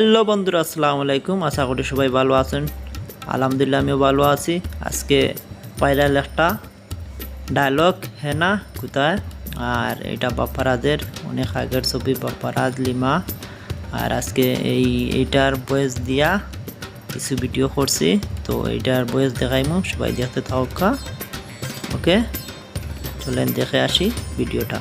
Hello বন্ধুরা, আসসালামু আলাইকুম। আশা করি সবাই ভালো আছেন। আলহামদুলিল্লাহ, আমিও ভালো আছি। আজকে ভাইরাল একটা ডায়লগ হেনা কোথায়? আর এটা বাপ্পারাজের, অনেক আগের ছবি, বাপ্পারাজ লিমা। আর আজকে এই, এইটার বয়স দিয়া কিছু ভিডিও করছি। তো এইটার বয়স দেখাইমু, সবাই দেখতে থাকা ওকে চলেন দেখে আসি ভিডিওটা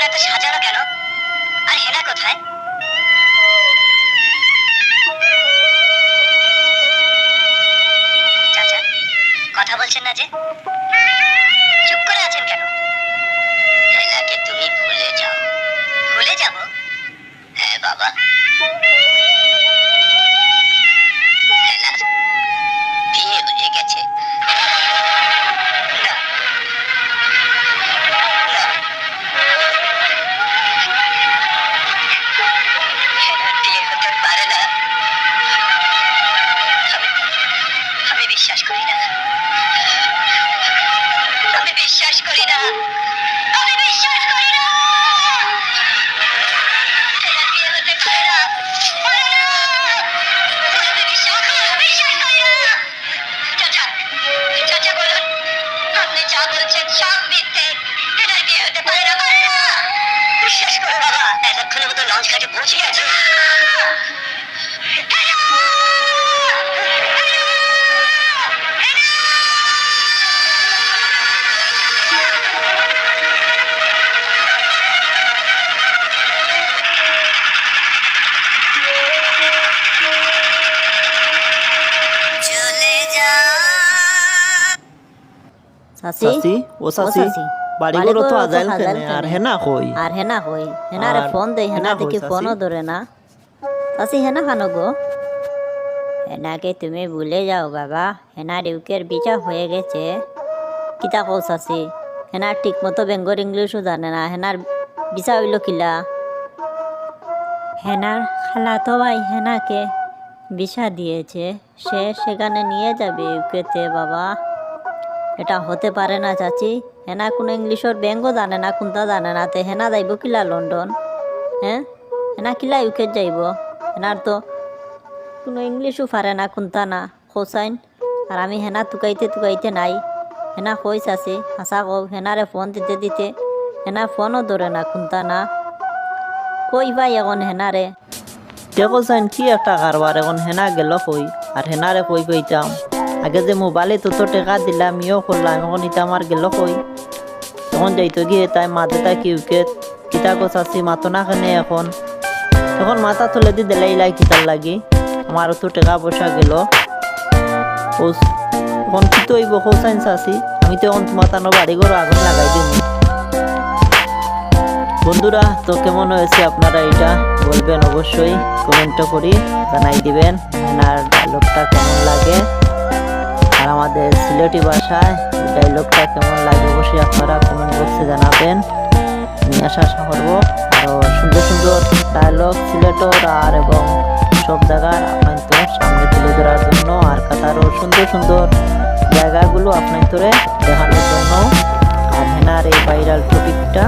এত সাজানো বিশ্বাস করো বাবা এতক্ষণের মতো লঞ্চ ঘাটে পৌঁছে গেছে চলে যা সাসি সাসি ও সাসি বাড়ি ঘর তো আজাইল আর হেনা কই? আর হেনা হেনারে আর ফোন দেই হেনা হেনা দেখি ফোনও ধরে না। হেনা খানো গো? হেনাকে তুমি ভুলে যাও বাবা। হেনা ডিউকের বিচা হয়ে গেছে। কিতা কও সাসি হেনার ঠিক মতো বেঙ্গল ইংলিশও জানে না। হেনার বিচা হইল কিলা? হেনার খালাতো ভাই হেনাকে বিষা দিয়েছে। সে সেখানে নিয়ে যাবে ইউকেতে বাবা। এটা হতে পারে না, চাচি। হেনা কোনো ইংলিশর ব্যাঙ্গও জানে না কোনটা জানে না, তে হেনা যাইব কিলা লন্ডন? হ্যাঁ? হেনা কিলা ইউকে যাইব? হেনার তো কোনো ইংলিশও পারে না কোনটা না হোসাইন আর আমি হেনা তুকাইতে তুকাইতে নাই। হেনা কইস আছে হাসা কও হেনারে ফোন দিতে দিতে হেনা ফোনও ধরে না কোনটা না। কই ভাই এখন হেনারে দেখো সাইন কি একটা কারবার এখন হেনা গেল কই আর হেনারে কই কইতাম আগে যে মোবাইলে তো তো টাকা দিলাম, ইও করলাম, এখন ইটা আমার গেল কই? তখন যাইতো গিয়ে তাই মাঝে তাই কি উইকেট কিতা গোছাচ্ছি মাতো না কেনে এখন। তখন মাথা তুলে দি দিলাই লাই কিতার লাগি। আমারও তো টাকা পয়সা গেল। তখন কি তো হইব হোসাইন চাষি আমি তো এখন তোমার তানো বাড়ি ঘর আগুন লাগাই দিই বন্ধুরা, তো কেমন হয়েছে আপনারা এটা বলবেন অবশ্যই কমেন্ট করি জানাই দিবেন। এনার ডায়লগটা কেমন লাগে? আর আমাদের সিলেটি ভাষায় ডায়লগটা কেমন লাগে অবশ্যই আপনারা কমেন্ট বক্সে জানাবেন। আমি আশা আশা করব আরও সুন্দর সুন্দর ডায়লগ সিলেটর আর এবং সব জায়গার আপনার সামনে তুলে ধরার জন্য আর কাতারও সুন্দর সুন্দর জায়গাগুলো আপনার তোরে দেখানোর জন্য। আর হেনার এই ভাইরাল টপিকটা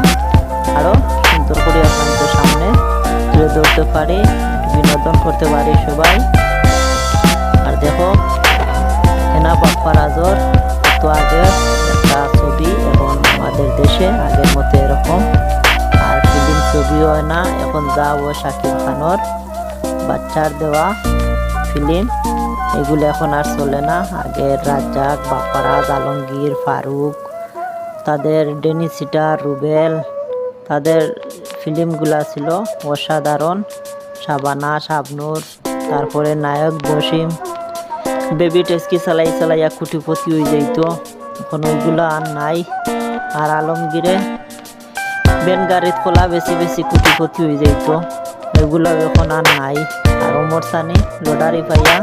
আরও সুন্দর করে আপনাদের সামনে তুলে ধরতে পারি, বিনোদন করতে পারি যা ও শাকিব খানর, বাচ্চার দেওয়া ফিল্ম এগুলো এখন আর চলে না। আগের রাজ্জাক বাপ্পারাজ আলমগীর, ফারুক, তাদের ডেনিসিটা রুবেল, তাদের ফিল্মগুলা ছিল অসাধারণ। শাবানা, শাবনুর, তারপরে নায়ক জসিম। বেবি টেস্কি চালাই চালাইয়া কুটিপতি হয়ে যাইত। এখন ওইগুলো আর নাই। আর আলমগীরে বেন গাড়িত খোলা বেশি বেশি কুটিপতি হয়ে যাইত এগুলো এখন আর নাই। আর ওমর সানি লডারি পাইয়া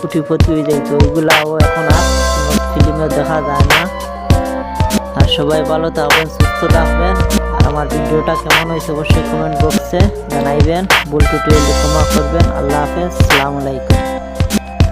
কুটিপতি হয়ে যাইত ওইগুলাও এখন আর ফিল্মে দেখা যায় না। আর সবাই ভালো থাকবেন, সুস্থ থাকবেন। আর আমার ভিডিওটা কেমন হয়েছে অবশ্যই কমেন্ট বক্সে জানাইবেন। ভুল টুটিয়ে ক্ষমা করবেন আল্লাহ হাফেজ। আলাইকুম।